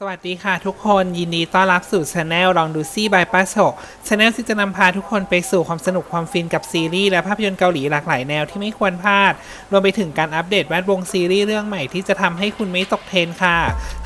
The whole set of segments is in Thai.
สวัสดีค่ะทุกคนยินดีต้อนรับสู่ช anel ลองดูซี่บายป้าโฉกช anel ที่จะนำพาทุกคนไปสู่ความสนุกความฟินกับซีรีส์และภาพยนตร์เกาหลีหลากหลายแนวที่ไม่ควรพลาด รวมไปถึงการอัปเดตแวดวงซีรีส์เรื่องใหม่ที่จะทำให้คุณไม่ตกเทรนค่ะ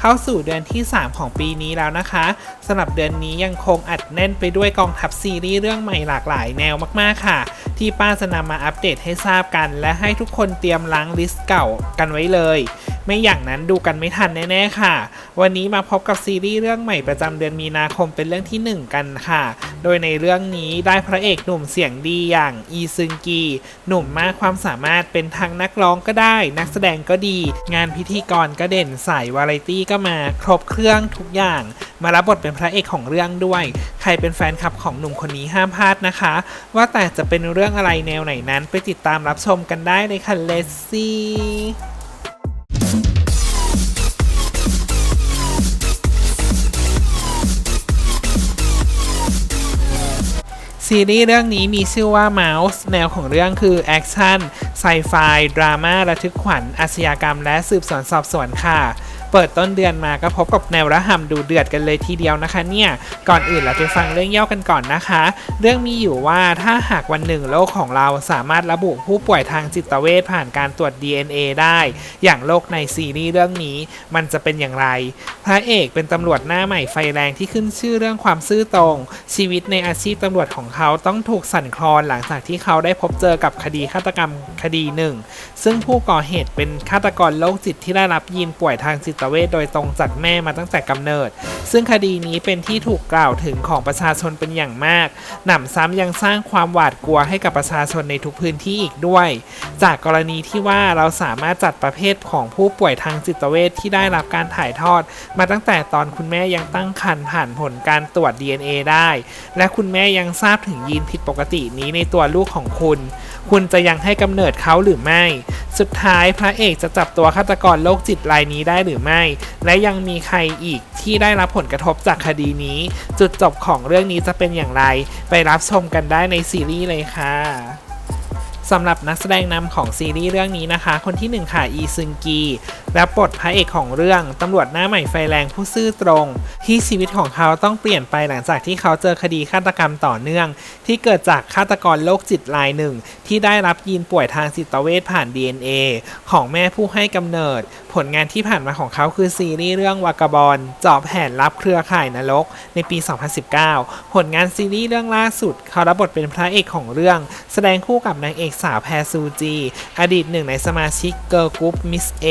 เข้าสู่เดือนที่ 3 ของปีนี้แล้วนะคะสำหรับเดือนนี้ยังคงอัดแน่นไปด้วยกองทัพซีรีส์เรื่องใหม่หลากหลายแนวมากๆค่ะ ที่ป้าจะนำมาอัปเดตให้ทราบกัน และให้ทุกคนเตรียมล้างลิสต์เก่ากันไว้เลย ไม่อย่างนั้นดูกันไม่ทันแน่ๆค่ะ วันนี้มาพบกับซีรีส์เรื่องใหม่ประจำเดือนมีนาคมเป็นเรื่องที่ 1 กันค่ะ โดยในเรื่องนี้ได้พระเอกหนุ่มเสียงดีอย่างอีซึงกี หนุ่มมากความสามารถเป็นทั้งนักร้องก็ได้ นักแสดงก็ดี งานพิธีกรก็เด่นสายวาไรตี้ก็มาครบเครื่องทุกอย่าง มารับบทเป็นพระเอกของเรื่องด้วย ใครเป็นแฟนคลับของหนุ่มคนนี้ห้ามพลาดนะคะ ว่าแต่จะเป็นเรื่องอะไรแนวไหนนั้นไปติดตามรับชมกันได้เลยค่ะเลสซี่ ซีรีส์เรื่องนี้มีชื่อว่า Mouse แนวของเรื่องคือแอคชั่นไซไฟดราม่าระทึกขวัญอาชญากรรม และสืบสวนสอบสวนค่ะ เปิดต้นเดือนมาก็พบกับแนวระห่ำดูเดือดกันเลยทีเดียวนะคะเนี่ยก่อนอื่นเราไปฟังเรื่องย่อกันก่อนนะคะ เรื่องมีอยู่ว่าถ้าหากวันหนึ่งโลกของเราสามารถระบุผู้ป่วยทางจิตเวชผ่านการตรวจ DNA ได้ อย่างโลกในซีรีส์เรื่องนี้ มันจะเป็นอย่างไร พระเอกเป็นตำรวจหน้าใหม่ไฟแรงที่ขึ้นชื่อเรื่องความซื่อตรง ชีวิตในอาชีพตำรวจของเขาต้องถูกสั่นคลอนหลังจากที่เขาได้พบเจอกับคดีฆาตกรรมคดีหนึ่ง ซึ่งผู้ก่อเหตุเป็นฆาตกรโรคจิตที่ได้รับยีนป่วยทางจิตเวชโดยตรงจากแม่มาตั้งแต่กำเนิด ซึ่งคดีนี้เป็นที่ถูกกล่าวถึงของประชาชนเป็นอย่างมาก หนำซ้ำยังสร้างความหวาดกลัวให้กับประชาชนในทุกพื้นที่อีกด้วย จากกรณีที่ว่าเราสามารถจัดประเภทของผู้ป่วยทางจิตเวชที่ได้รับการถ่ายทอด มาตั้งแต่ตอนคุณแม่ยังตั้งครรภ์ผ่านผลการตรวจ DNA ได้ และคุณแม่ยังทราบถึงยีนผิดปกตินี้ในตัวลูกของคุณ คุณจะยังให้กำเนิดเขาหรือไม่ สุดท้ายพระเอกจะจับตัวฆาตกรโรคจิตรายนี้ได้หรือไม่ และยังมีใครอีกที่ได้รับผลกระทบจากคดีนี้ จุดจบของเรื่องนี้จะเป็นอย่างไร ไปรับชมกันได้ในซีรีส์เลยค่ะ สำหรับนักแสดงนำของซีรีส์เรื่องนี้นะคะ คนที่หนึ่งค่ะ อีซึงกีและบทพระเอกของเรื่องตำรวจหน้าใหม่ไฟแรงผู้ซื่อตรง ที่ชีวิตของเขาต้องเปลี่ยนไปหลังจากที่เขาเจอคดีฆาตกรรมต่อเนื่อง ที่เกิดจากฆาตกรโรคจิตรายหนึ่ง ที่ได้รับยีนป่วยทางจิตเวชผ่าน DNA ของแม่ผู้ให้กำเนิด ผลงานที่ผ่านมาของเขาคือซีรีส์เรื่องวากาบอลจอบแผนรับเครือข่ายนรก ในปี 2019 ผลงานซีรีส์เรื่องล่าสุด เขารับบทเป็นพระเอกของเรื่อง แสดงคู่กับนางเอกสาวแพรซูจี อดีตหนึ่งในสมาชิกเกิร์ลกรุ๊ปมิสเอ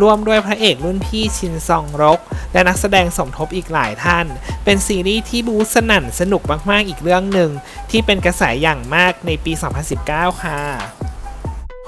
ร่วมด้วยพระเอกรุ่นพี่ชินซองรก และนักแสดงสมทบอีกหลายท่าน เป็นซีรีส์ที่บูสนั่นสนุกมากๆอีกเรื่องหนึ่ง ที่เป็นกระแสอย่างมากในปี 2019 ค่ะ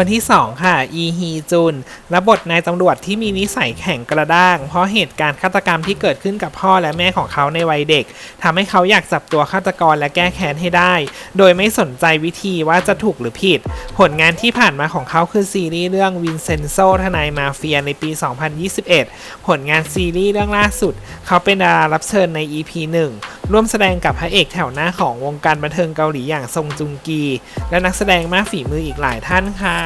คนที่ 2 ค่ะ อีฮีจุนรับบทนายตำรวจที่มีนิสัยแข็งกระด้าง เพราะเหตุการณ์ฆาตกรรมที่เกิดขึ้นกับพ่อและแม่ของเขาในวัยเด็กทำให้เขาอยากจับตัวฆาตกรและแก้แค้นให้ได้ โดยไม่สนใจวิธีว่าจะถูกหรือผิด ผลงานที่ผ่านมาของเขาคือซีรีส์เรื่องวินเซนโซทนายมาเฟียในปี 2021 ผลงานซีรีส์เรื่องล่าสุด เขาเป็นดารารับเชิญใน EP 1 ร่วมแสดงกับพระเอกแถวหน้าของวงการบันเทิงเกาหลีอย่างซงจุงกี และนักแสดงมากฝีมืออีกหลายท่านค่ะ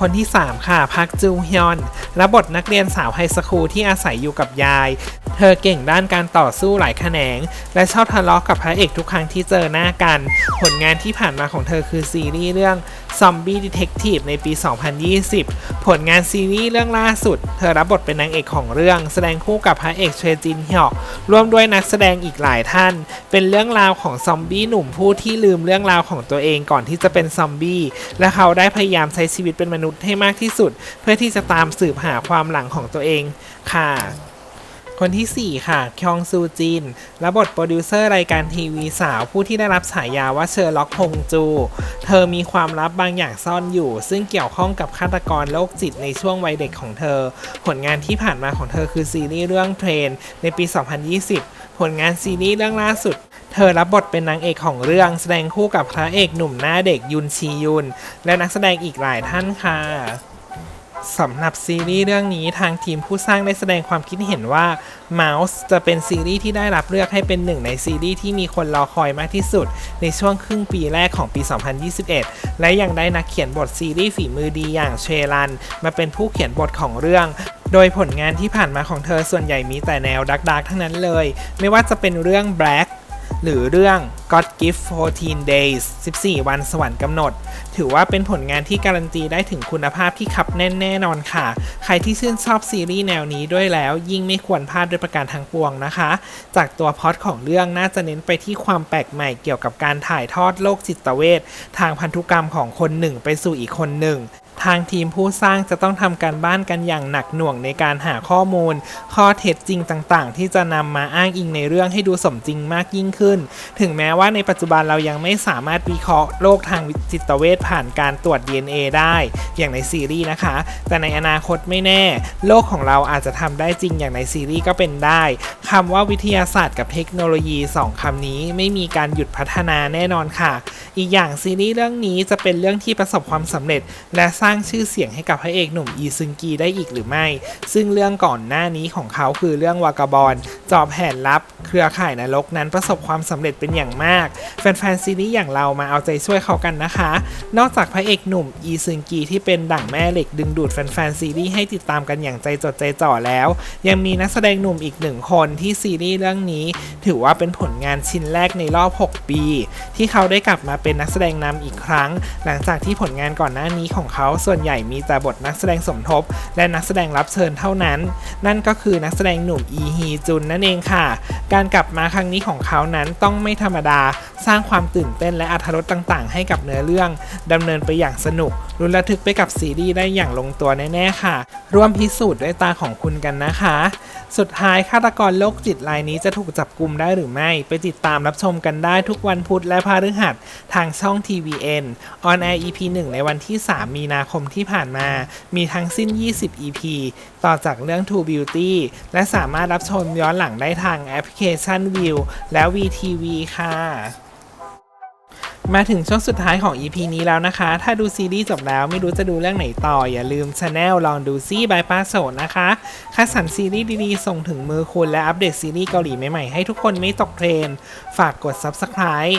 คนที่ 3 ค่ะพักจูฮยอน รับบทนักเรียนสาวไฮสคูลที่อาศัยอยู่กับยาย เธอเก่งด้านการต่อสู้หลายแขนง และชอบทะเลาะกับพระเอกทุกครั้งที่เจอหน้ากัน ผลงานที่ผ่านมาของเธอคือซีรีส์เรื่อง Zombie Detective ในปี 2020 ผลงานซีรีส์เรื่องล่าสุด เธอรับบทเป็นนางเอกของเรื่อง แสดงคู่กับพระเอกเชจินฮยอกร่วมด้วยนักแสดงอีกหลายท่าน เป็นเรื่องราวของซอมบี้หนุ่มผู้ที่ลืมเรื่องราวของตัวเองก่อนที่จะเป็นซอมบี้และเขาได้พยายามใช้ชีวิตเป็นมนุษย์ให้มากที่สุด เพื่อที่จะตามสืบหาความหลังของตัวเองค่ะ คนที่ 4 ค่ะ คยองซูจินและบทโปรดิวเซอร์รายการทีวีสาวผู้ที่ได้รับฉายาว่าเชอร์ล็อกฮงจู เธอมีความลับบางอย่างซ่อนอยู่ ซึ่งเกี่ยวข้องกับฆาตกรโรคจิตในช่วงวัยเด็กของเธอ ผลงานที่ผ่านมาของเธอคือซีรีส์เรื่องเทรนในปี 2020 ผลงานซีรีส์เรื่องล่าสุด เธอรับบทเป็นนางเอกของเรื่องแสดงคู่กับพระเอกหนุ่มหน้าเด็กยุนชียุน และนักแสดงอีกหลายท่านค่ะสำหรับซีรีส์เรื่องนี้ทางทีมผู้สร้างได้แสดงความคิดเห็นว่า Mouse จะเป็นซีรีส์ที่ได้รับเลือกให้เป็นหนึ่งในซีรีส์ที่มีคนรอคอยมากที่สุด ในช่วงครึ่งปีแรกของปี 2021 และยังได้นักเขียนบทซีรีส์ฝีมือดีอย่างเชลัน มาเป็นผู้เขียนบทของเรื่อง โดยผลงานที่ผ่านมาของเธอส่วนใหญ่มีแต่แนวดักๆทั้งนั้นเลย ไม่ว่าจะเป็นเรื่อง Black หรือเรื่อง God Give 14 Days 14 วันสวรรค์กำหนด ถือว่าเป็นผลงานที่การันตีได้ถึงคุณภาพที่ขับแน่นแน่นอนค่ะ ใครที่ชื่นชอบซีรีส์แนวนี้ด้วยแล้วยิ่งไม่ควรพลาดด้วยประการทั้งปวงนะคะ จากตัวพอตของเรื่องน่าจะเน้นไปที่ความแปลกใหม่เกี่ยวกับการถ่ายทอดโลกจิตเวชทางพันธุกรรมของคนหนึ่งไปสู่อีกคนหนึ่ง ทางทีมผู้สร้างจะต้องทำการบ้านกันอย่างหนักหน่วงในการหาข้อมูล ข้อเท็จจริงต่างๆ ที่จะนำมาอ้างอิงในเรื่องให้ดูสมจริงมากยิ่งขึ้น ถึงแม้ว่าในปัจจุบันเรายังไม่สามารถวิเคราะห์โรคทางจิตเวชผ่านการตรวจ DNA ได้ อย่างในซีรีส์นะคะ แต่ในอนาคตไม่แน่ โลกของเราอาจจะทำได้จริงอย่างในซีรีส์ก็เป็นได้คำว่าวิทยาศาสตร์กับเทคโนโลยีสองคำนี้ไม่มีการหยุดพัฒนาแน่นอนค่ะ อีกอย่างซีรีส์เรื่องนี้จะเป็นเรื่องที่ประสบความสำเร็จและสร้างางชื่อเสียงให้กับพระเอกหนุ่มอีซึงกีได้อีกหรือไม่ ซึ่งเรื่องก่อนหน้านี้ของเขาคือเรื่องวากาบอลจอบแผนลับ เครือข่ายนรกนั้นประสบความสำเร็จเป็นอย่างมาก แฟนๆซีรีส์อย่างเรามาเอาใจช่วยเขากันนะคะ นอกจากพระเอกหนุ่มอีซึงกีที่เป็นดั่งแม่เหล็กดึงดูดแฟนๆซีรีส์ให้ติดตามกันอย่างใจจดใจจ่อแล้ว ยังมีนักแสดงหนุ่มอีกหนึ่งคนที่ซีรีส์เรื่องนี้ ถือว่าเป็นผลงานชิ้นแรกในรอบ 6 ปี ที่เขาได้กลับมาเป็นนักแสดงนำอีกครั้ง หลังจากที่ผลงานก่อนหน้านี้ของเขาส่วนใหญ่มีแต่บทนักแสดงสมทบ และนักแสดงรับเชิญเท่านั้น นั่นก็คือนักแสดงหนุ่มอีฮีจุนนั่นเองค่ะ การกลับมาครั้งนี้ของเขานั้นต้องไม่ธรรมดา สร้างความตื่นเต้นและอรรถรสต่างๆ ให้กับเนื้อเรื่องดำเนินไปอย่างสนุกรุนระทึกไปกับซีรีส์ได้อย่างลงตัวแน่ๆค่ะ ร่วมพิสูจน์ด้วยตาของคุณกันนะคะ สุดท้ายฆาตกรโรคจิตรายนี้จะถูกจับกลุ่มได้หรือไม่ ไปติดตามรับชมกันได้ทุกวันพุธและพฤหัสทางช่อง TVN On Air EP 1 ในวันที่ 3 มีนาคมที่ผ่านมา มีทั้งสิ้น 20 EP ต่อจากเรื่อง True Beauty และสามารถรับชมย้อนหลังได้ทางแอปพลิเคชัน View และ VTV ค่ะมาถึงช่วงสุดท้ายของ EP นี้แล้วนะคะ ถ้าดูซีรีส์จบแล้วไม่รู้จะดูเรื่องไหนต่อ อย่าลืมช anel ลองดูซี่บายป้าโสดนะคะคัดสรรซีรีส์ดีๆ ส่งถึงมือคุณและอัปเดตซีรีส์เกาหลีใหม่ๆ ให้ทุกคนไม่ตกเทรน ฝากกด Subscribe